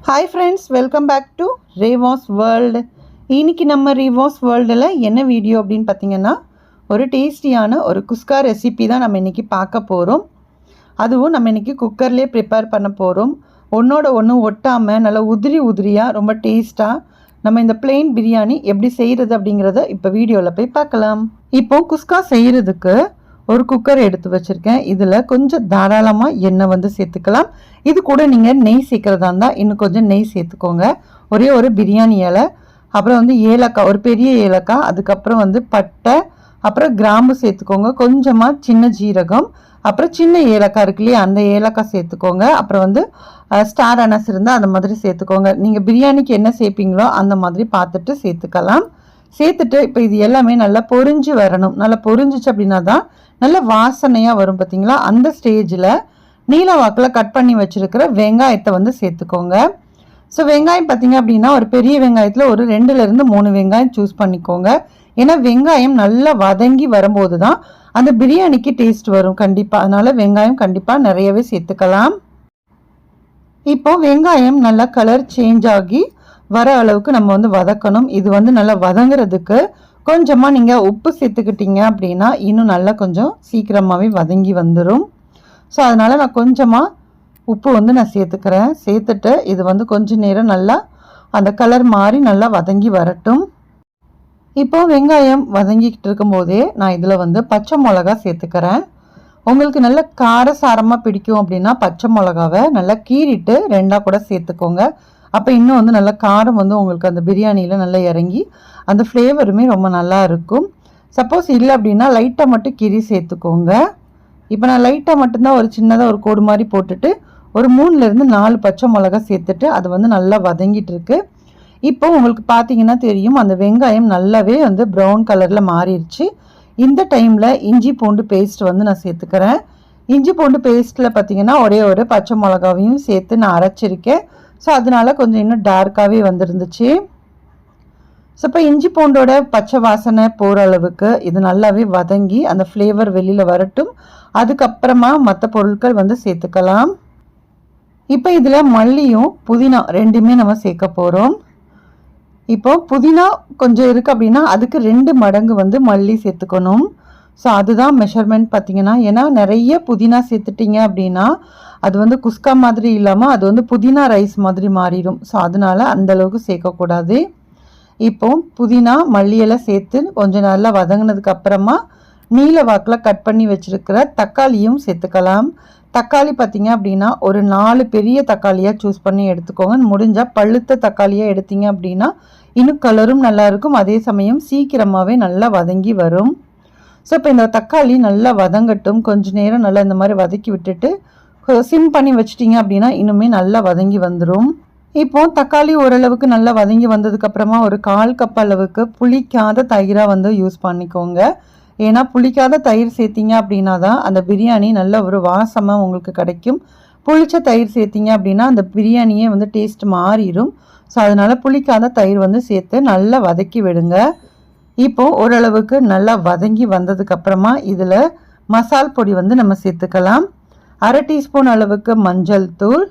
Hi friends welcome back to Reva's world இன்னைக்கு நம்ம ரேவாஸ் வேர்ல்டில் என்ன வீடியோ அப்படின்னு பார்த்தீங்கன்னா ஒரு டேஸ்டியான ஒரு குஸ்கா ரெசிபி தான் நம்ம இன்றைக்கி பார்க்க போகிறோம் அதுவும் நம்ம இன்றைக்கி குக்கர்லேயே ப்ரிப்பேர் பண்ண போகிறோம் ஒன்றோட ஒன்று ஒட்டாமல் நல்லா உதிரி உதிரியாக ரொம்ப டேஸ்ட்டாக நம்ம இந்த பிளெயின் பிரியாணி எப்படி செய்கிறது அப்படிங்கிறத இப்போ வீடியோவில் போய் பார்க்கலாம். இப்போ குஸ்கா செய்கிறதுக்கு ஒரு குக்கர் எடுத்து வச்சுருக்கேன். இதில் கொஞ்சம் தாராளமாக எண்ணெய் வந்து சேர்த்துக்கலாம். இது கூட நீங்கள் நெய் சேர்க்குறதா இருந்தால் இன்னும் கொஞ்சம் நெய் சேர்த்துக்கோங்க. ஒரே ஒரு பிரியாணி இலை. அப்புறம் வந்து ஏலக்காய் ஒரு பெரிய ஏலக்காய் அதுக்கப்புறம் வந்து பட்டை அப்புறம் கிராம்பு சேர்த்துக்கோங்க. கொஞ்சமாக சின்ன ஜீரகம் அப்புறம் சின்ன ஏலக்காய் இருக்கு இல்லையா அந்த ஏலக்காய் சேர்த்துக்கோங்க. அப்புறம் வந்து ஸ்டார் அனஸ் இருந்தால் அந்த மாதிரி சேர்த்துக்கோங்க. நீங்கள் பிரியாணிக்கு என்ன சேர்ப்பீங்களோ அந்த மாதிரி பார்த்துட்டு சேர்த்துக்கலாம். சேர்த்துட்டு இப்போ இது எல்லாமே நல்லா பொரிஞ்சு வரணும். நல்லா பொறிஞ்சிச்சு அப்படின்னா தான் நல்ல வாசனையாக வரும் பார்த்தீங்களா அந்த ஸ்டேஜில் நீல வாக்கில் கட் பண்ணி வச்சுருக்கிற வெங்காயத்தை வந்து சேர்த்துக்கோங்க. ஸோ வெங்காயம் பார்த்தீங்க அப்படின்னா ஒரு பெரிய வெங்காயத்தில் ஒரு ரெண்டுலேருந்து மூணு வெங்காயம் சூஸ் பண்ணிக்கோங்க. ஏன்னா வெங்காயம் நல்லா வதங்கி வரும்போது தான் அந்த பிரியாணிக்கு டேஸ்ட் வரும் கண்டிப்பாக அதனால் வெங்காயம் கண்டிப்பாக நிறையவே சேர்த்துக்கலாம். இப்போ வெங்காயம் நல்லா கலர் சேஞ்ச் ஆகி வர அளவுக்கு நம்ம வந்து வதக்கணும். இது வந்து நல்லா வதங்குறதுக்கு கொஞ்சமாக நீங்கள் உப்பு சேர்த்துக்கிட்டீங்க அப்படின்னா இன்னும் நல்லா கொஞ்சம் சீக்கிரமாகவே வதங்கி வந்துடும் ஸோ அதனால் நான் கொஞ்சமாக உப்பு வந்து நான் சேர்த்துக்கிறேன். சேர்த்துட்டு இது வந்து கொஞ்ச நேரம் நல்லா அந்த கலர் மாறி நல்லா வதங்கி வரட்டும். இப்போ வெங்காயம் வதங்கிக்கிட்டு இருக்கும்போதே நான் இதில் வந்து பச்சை மிளகா சேர்த்துக்கிறேன். உங்களுக்கு நல்ல காரசாரமாக பிடிக்கும் அப்படின்னா பச்சை மிளகாவை நல்லா கீறிட்டு ரெண்டாக கூட சேர்த்துக்கோங்க. அப்போ இன்னும் வந்து நல்லா காரம் வந்து உங்களுக்கு அந்த பிரியாணியில் நல்லா இறங்கி அந்த ஃப்ளேவருமே ரொம்ப நல்லா இருக்கும். சப்போஸ் இல்லை அப்படின்னா லைட்டாக மட்டும் கிரி சேர்த்துக்கோங்க. இப்போ நான் லைட்டாக மட்டும்தான் ஒரு சின்னதாக ஒரு கோடு மாதிரி போட்டுட்டு ஒரு மூணுலேருந்து நாலு பச்சை மிளகா சேர்த்துட்டு அது வந்து நல்லா வதங்கிட்டு இருக்கு. இப்போ உங்களுக்கு பார்த்தீங்கன்னா தெரியும் அந்த வெங்காயம் நல்லாவே வந்து ப்ரௌன் கலரில் மாறிடுச்சு. இந்த டைமில் இஞ்சி பூண்டு பேஸ்ட் வந்து நான் சேர்த்துக்கிறேன். இஞ்சி பூண்டு பேஸ்ட்டில் பார்த்தீங்கன்னா ஒரே ஒரு பச்சை மிளகாவையும் சேர்த்து நான் அரைச்சிருக்கேன். ஸோ அதனால் கொஞ்சம் இன்னும் டார்க்காகவே வந்துருந்துச்சு. ஸோ இப்போ இஞ்சி பூண்டோட பச்சை வாசனை போகிற அளவுக்கு இது நல்லாவே வதங்கி அந்த ஃப்ளேவர் வெளியில் வரட்டும். அதுக்கப்புறமா மற்ற பொருட்கள் வந்து சேர்த்துக்கலாம். இப்போ இதில் மல்லியும் புதினா ரெண்டுமே நம்ம சேர்க்க போகிறோம் இப்போ புதினா கொஞ்சம் இருக்குது அப்படின்னா அதுக்கு ரெண்டு மடங்கு வந்து மல்லி சேர்த்துக்கணும். ஸோ அதுதான் மெஷர்மெண்ட் பார்த்தீங்கன்னா ஏன்னா நிறைய புதினா சேர்த்துட்டிங்க அப்படின்னா அது வந்து குஸ்கா மாதிரி இல்லாமல் அது வந்து புதினா ரைஸ் மாதிரி மாறிடும். ஸோ அதனால அந்த அளவுக்கு சேர்க்கக்கூடாது. இப்போ புதினா மல்லியெல்லாம் சேர்த்து கொஞ்சம் நல்லா வதங்கினதுக்கு அப்புறமா நீல வாக்கில் கட் பண்ணி வச்சுருக்கிற தக்காளியும் சேர்த்துக்கலாம். தக்காளி பார்த்தீங்க அப்படின்னா ஒரு நாலு பெரிய தக்காளியாக சூஸ் பண்ணி எடுத்துக்கோங்க. முடிஞ்சால் பழுத்த தக்காளியாக எடுத்தீங்க அப்படின்னா இன்னும் கலரும் நல்லாயிருக்கும் அதே சமயம் சீக்கிரமாகவே நல்லா வதங்கி வரும். ஸோ இப்போ இந்த தக்காளி நல்லா வதங்கட்டும். கொஞ்சம் நேரம் நல்லா இந்த மாதிரி வதக்கி விட்டுட்டு சிம் பண்ணி வச்சிட்டிங்க அப்படின்னா இன்னுமே நல்லா வதங்கி வந்துடும் இப்போ தக்காளி ஓரளவுக்கு நல்லா வதங்கி வந்ததுக்கப்புறமா ஒரு கால் கப் அளவுக்கு புளிக்காத தயிராக வந்து யூஸ் பண்ணிக்கோங்க. ஏன்னா புளிக்காத தயிர் சேர்த்திங்க அப்படின்னா தான் அந்த பிரியாணி நல்ல ஒரு வாசமாக உங்களுக்கு கிடைக்கும். புளிச்ச தயிர் சேர்த்திங்க அப்படின்னா அந்த பிரியாணியே வந்து டேஸ்ட் மாறிடும் ஸோ அதனால புளிக்காத தயிர் வந்து சேர்த்து நல்லா வதக்கி விடுங்க. இப்போ ஓரளவுக்கு நல்லா வதங்கி வந்ததுக்கு அப்புறமா இதில் மசால் பொடி வந்து நம்ம சேர்த்துக்கலாம். அரை டீஸ்பூன் அளவுக்கு மஞ்சள் தூள்.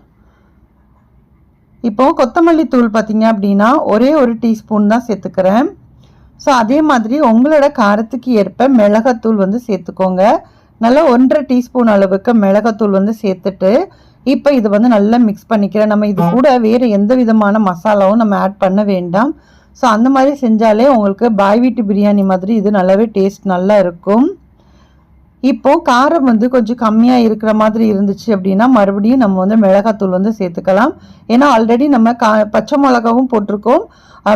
இப்போ கொத்தமல்லி தூள் பார்த்தீங்க அப்படின்னா ஒரே ஒரு டீஸ்பூன் தான் சேர்த்துக்கிறேன். ஸோ அதே மாதிரி உங்களோட காரத்துக்கு ஏற்ப மிளகாத்தூள் வந்து சேர்த்துக்கோங்க. நல்லா ஒன்றரை டீஸ்பூன் அளவுக்கு மிளகாத்தூள் வந்து சேர்த்துட்டு இப்போ இது வந்து நல்லா மிக்ஸ் பண்ணிக்கிறேன். நம்ம இது கூட வேறு எந்த விதமான மசாலாவும் நம்ம ஆட் பண்ண வேண்டாம். ஸோ அந்த மாதிரி செஞ்சாலே உங்களுக்கு பாய் வீட்டு பிரியாணி மாதிரி இது நல்லாவே டேஸ்ட் நல்லா இருக்கும். இப்போது காரம் வந்து கொஞ்சம் கம்மியாக இருக்கிற மாதிரி இருந்துச்சு அப்படின்னா மறுபடியும் நம்ம வந்து மிளகாத்தூள் வந்து சேர்த்துக்கலாம். ஏன்னா ஆல்ரெடி நம்ம கா பச்சை மிளகாவும் போட்டிருக்கோம்.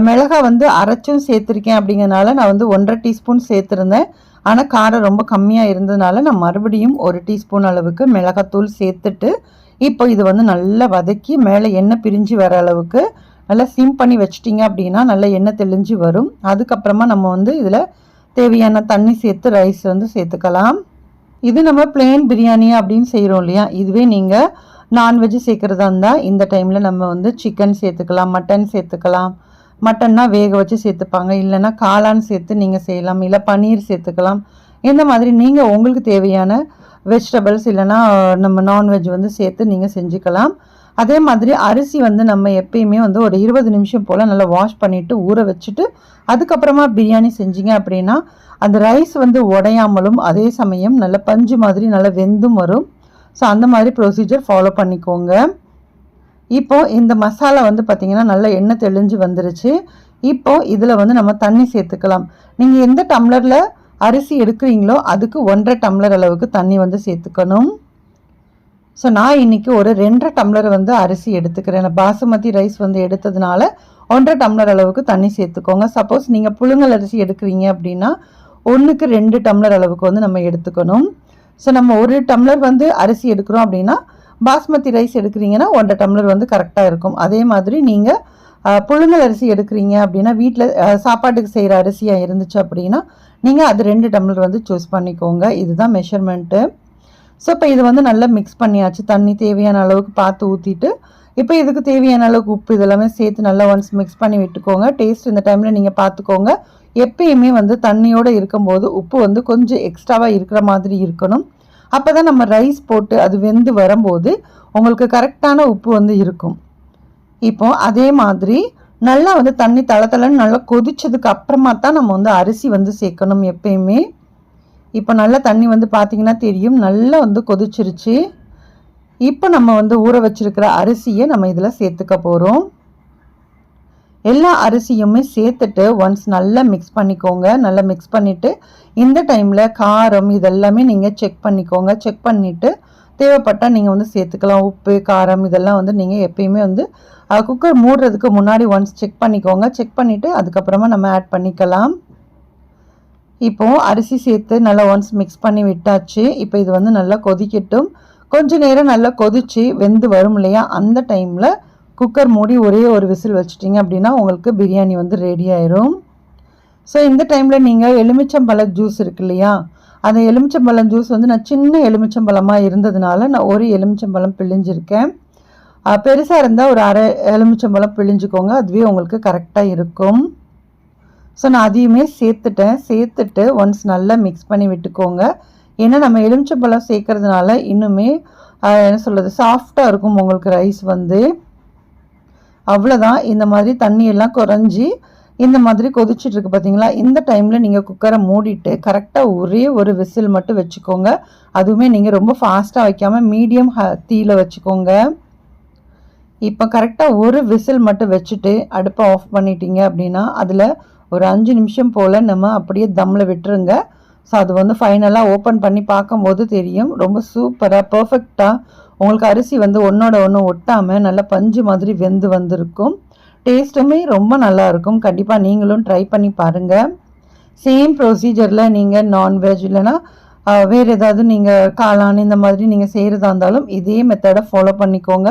மிளகா வந்து அரைச்சும் சேர்த்துருக்கேன் அப்படிங்கறனால நான் வந்து ஒன்றரை டீஸ்பூன் சேர்த்துருந்தேன். ஆனால் காரம் ரொம்ப கம்மியாக இருந்ததுனால நான் மறுபடியும் ஒரு டீஸ்பூன் அளவுக்கு மிளகாத்தூள் சேர்த்துட்டு இப்போ இது வந்து நல்லா வதக்கி மேலே எண்ணெய் பிரிஞ்சு வர அளவுக்கு நல்லா சிம் பண்ணி வச்சிட்டிங்க அப்படின்னா நல்லா எண்ணெய் தெளிஞ்சு வரும். அதுக்கப்புறமா நம்ம வந்து இதில் தேவையான தண்ணி சேர்த்து ரைஸ் வந்து சேர்த்துக்கலாம். இது நம்ம பிளெயின் பிரியாணி அப்படின்னு செய்கிறோம் இல்லையா? இதுவே நீங்கள் நான்வெஜ் சேர்க்குறதா இருந்தால் இந்த டைமில் நம்ம வந்து சிக்கன் சேர்த்துக்கலாம் மட்டன் சேர்த்துக்கலாம். மட்டன்னா வேக வச்சு சேர்த்துப்பாங்க. இல்லைன்னா காளான் சேர்த்து நீங்கள் செய்யலாம். இல்லை பன்னீர் சேர்த்துக்கலாம். இந்த மாதிரி நீங்கள் உங்களுக்கு தேவையான வெஜிடபிள்ஸ் இல்லைன்னா நம்ம நான்வெஜ் வந்து சேர்த்து நீங்கள் செஞ்சுக்கலாம். அதே மாதிரி அரிசி வந்து நம்ம எப்பயுமே வந்து ஒரு இருபது நிமிஷம் போல் நல்லா வாஷ் பண்ணிவிட்டு ஊற வச்சுட்டு அதுக்கப்புறமா பிரியாணி செஞ்சீங்க அப்படின்னா அந்த ரைஸ் வந்து உடையாமலும் அதே சமயம் நல்ல பஞ்சு மாதிரி நல்லா வெந்தும் வரும். ஸோ அந்த மாதிரி ப்ரொசீஜர் ஃபாலோ பண்ணிக்கோங்க. இப்போது இந்த மசாலா வந்து பார்த்திங்கன்னா நல்லா எண்ணெய் தெளிஞ்சு வந்துருச்சு. இப்போது இதில் வந்து நம்ம தண்ணி சேர்த்துக்கலாம். நீங்கள் எந்த டம்ளரில் அரிசி எடுக்கிறீங்களோ அதுக்கு ஒன்றரை டம்ளர் அளவுக்கு தண்ணி வந்து சேர்த்துக்கணும். ஸோ நான் இன்றைக்கி ஒரு ரெண்டரை டம்ளர் வந்து அரிசி எடுத்துக்கிறேன். பாசுமதி ரைஸ் வந்து எடுத்ததுனால ஒன்றரை டம்ளர் அளவுக்கு தண்ணி சேர்த்துக்கோங்க. சப்போஸ் நீங்கள் புழுங்கல் அரிசி எடுக்கிறீங்க அப்படின்னா ஒன்றுக்கு ரெண்டு டம்ளர் அளவுக்கு வந்து நம்ம எடுத்துக்கணும். ஸோ நம்ம ஒரு டம்ளர் வந்து அரிசி எடுக்கிறோம் அப்படின்னா பாஸ்மதி ரைஸ் எடுக்கிறீங்கன்னா ஒன்றரை டம்ளர் வந்து கரெக்டாக இருக்கும். அதே மாதிரி நீங்கள் புழுங்கல் அரிசி எடுக்கிறீங்க அப்படின்னா வீட்டில் சாப்பாட்டுக்கு செய்கிற அரிசியாக இருந்துச்சு அப்படின்னா நீங்கள் அது ரெண்டு டம்ளர் வந்து சூஸ் பண்ணிக்கோங்க. இதுதான் மெஷர்மெண்ட்டு ஸோ இப்போ இது வந்து நல்லா மிக்ஸ் பண்ணியாச்சு. தண்ணி தேவையான அளவுக்கு பார்த்து ஊற்றிட்டு இப்போ இதுக்கு தேவையான அளவுக்கு உப்பு இதெல்லாமே சேர்த்து நல்லா ஒன்ஸ் மிக்ஸ் பண்ணி விட்டுக்கோங்க. டேஸ்ட் இந்த டைமில் நீங்கள் பார்த்துக்கோங்க எப்பயுமே வந்து தண்ணியோடு இருக்கும்போது உப்பு வந்து கொஞ்சம் எக்ஸ்ட்ராவாக இருக்கிற மாதிரி இருக்கணும். அப்போ தான் நம்ம ரைஸ் போட்டு அது வெந்து வரும்போது உங்களுக்கு கரெக்டான உப்பு வந்து இருக்கும். இப்போ அதே மாதிரி நல்லா வந்து தண்ணி தள தளன்னு நல்லா கொதிச்சதுக்கு அப்புறமா தான் நம்ம வந்து அரிசி வந்து சேர்க்கணும் எப்பயுமே. இப்போ நல்லா தண்ணி வந்து பார்த்திங்கன்னா தெரியும். நல்லா வந்து கொதிச்சிருச்சு. இப்போ நம்ம வந்து ஊற வச்சிருக்கிற அரிசியை நம்ம இதில் சேர்த்துக்க போகிறோம் எல்லா அரிசியுமே சேர்த்துட்டு ஒன்ஸ் நல்லா மிக்ஸ் பண்ணிக்கோங்க. நல்லா மிக்ஸ் பண்ணிவிட்டு இந்த டைமில் காரம் இதெல்லாமே நீங்கள் செக் பண்ணிக்கோங்க. செக் பண்ணிவிட்டு தேவைப்பட்டால் நீங்கள் வந்து சேர்த்துக்கலாம். உப்பு காரம் இதெல்லாம் வந்து நீங்கள் எப்பயுமே வந்து குக்கர் மூடுறதுக்கு முன்னாடி ஒன்ஸ் செக் பண்ணிக்கோங்க. செக் பண்ணிவிட்டு அதுக்கப்புறமா நம்ம ஆட் பண்ணிக்கலாம். இப்போது அரிசி சேர்த்து நல்லா ஒன்ஸ் மிக்ஸ் பண்ணி விட்டாச்சு. இப்போ இது வந்து நல்லா கொதிக்கட்டும். கொஞ்ச நேரம் நல்லா கொதித்து வெந்து வரும் இல்லையா? அந்த டைமில் குக்கர் மூடி ஒரே ஒரு விசில் வச்சிட்டிங்க அப்படின்னா உங்களுக்கு பிரியாணி வந்து ரெடி ஆயிரும். ஸோ இந்த டைமில் நீங்கள் எலுமிச்சம்பழ ஜூஸ் இருக்கு இல்லையா? அந்த எலுமிச்சம்பழம் ஜூஸ் வந்து நான் சின்ன எலுமிச்சம்பழமாக இருந்ததுனால நான் ஒரு எலுமிச்சம்பழம் பிழிஞ்சிருக்கேன். பெருசாக இருந்தால் ஒரு அரை எலுமிச்சம்பழம் பிழிஞ்சுக்கோங்க. அதுவே உங்களுக்கு கரெக்டாக இருக்கும். ஸோ நான் அதையுமே சேர்த்துட்டேன். சேர்த்துட்டு ஒன்ஸ் நல்லா மிக்ஸ் பண்ணி விட்டுக்கோங்க. ஏன்னா நம்ம எலுமிச்சப்பழம் சேர்க்கறதுனால இன்னுமே என்ன சொல்கிறது சாஃப்டாக இருக்கும் உங்களுக்கு ரைஸ் வந்து. அவ்வளோதான் இந்த மாதிரி தண்ணியெல்லாம் குறைஞ்சி இந்த மாதிரி கொதிச்சுட்ருக்கு பார்த்தீங்களா இந்த டைமில் நீங்கள் குக்கரை மூடிட்டு கரெக்டாக ஒரே ஒரு விசில் மட்டும் வச்சுக்கோங்க. அதுவுமே நீங்கள் ரொம்ப ஃபாஸ்ட்டாக வைக்காமல் மீடியம் ஹ தீயில் வச்சுக்கோங்க. இப்போ கரெக்டாக ஒரு விசில் மட்டும் வச்சுட்டு அடுப்பை ஆஃப் பண்ணிட்டீங்க அப்படின்னா அதில் ஒரு அஞ்சு நிமிஷம் போல் நம்ம அப்படியே தம்மில் விட்டுருங்க. ஸோ அது வந்து ஃபைனலாக ஓப்பன் பண்ணி பார்க்கும்போது தெரியும். ரொம்ப சூப்பராக பர்ஃபெக்டாக உங்களுக்கு அரிசி வந்து ஒன்றோட ஒன்று ஒட்டாமல் நல்லா பஞ்சு மாதிரி வெந்து வந்திருக்கும். டேஸ்ட்டுமே ரொம்ப நல்லா இருக்கும் கண்டிப்பாக நீங்களும் ட்ரை பண்ணி பாருங்கள் சேம் ப்ரொசீஜரில் நீங்கள் நான்வெஜ் இல்லைனா வேறு ஏதாவது நீங்கள் காளான் இந்த மாதிரி நீங்கள் செய்கிறதா இருந்தாலும் இதே மெத்தடை ஃபாலோ பண்ணிக்கோங்க.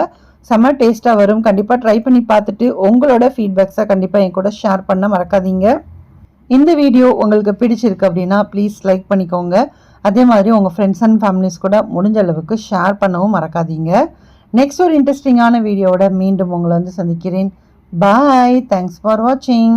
செம்ம டேஸ்ட்டாக வரும். கண்டிப்பாக ட்ரை பண்ணி பார்த்துட்டு உங்களோட ஃபீட்பேக்ஸை கண்டிப்பாக என் கூட ஷேர் பண்ண மறக்காதீங்க. இந்த வீடியோ உங்களுக்கு பிடிச்சிருக்கு அப்படின்னா ப்ளீஸ் லைக் பண்ணிக்கோங்க. அதே மாதிரி உங்கள் ஃப்ரெண்ட்ஸ் அண்ட் ஃபேமிலிஸ் கூட முடிஞ்ச அளவுக்கு ஷேர் பண்ணவும் மறக்காதீங்க. நெக்ஸ்ட் ஒரு இன்ட்ரெஸ்டிங்கான வீடியோவோட மீண்டும் உங்களை வந்து சந்திக்கிறேன். பாய் தேங்க்ஸ் ஃபார் வாட்சிங்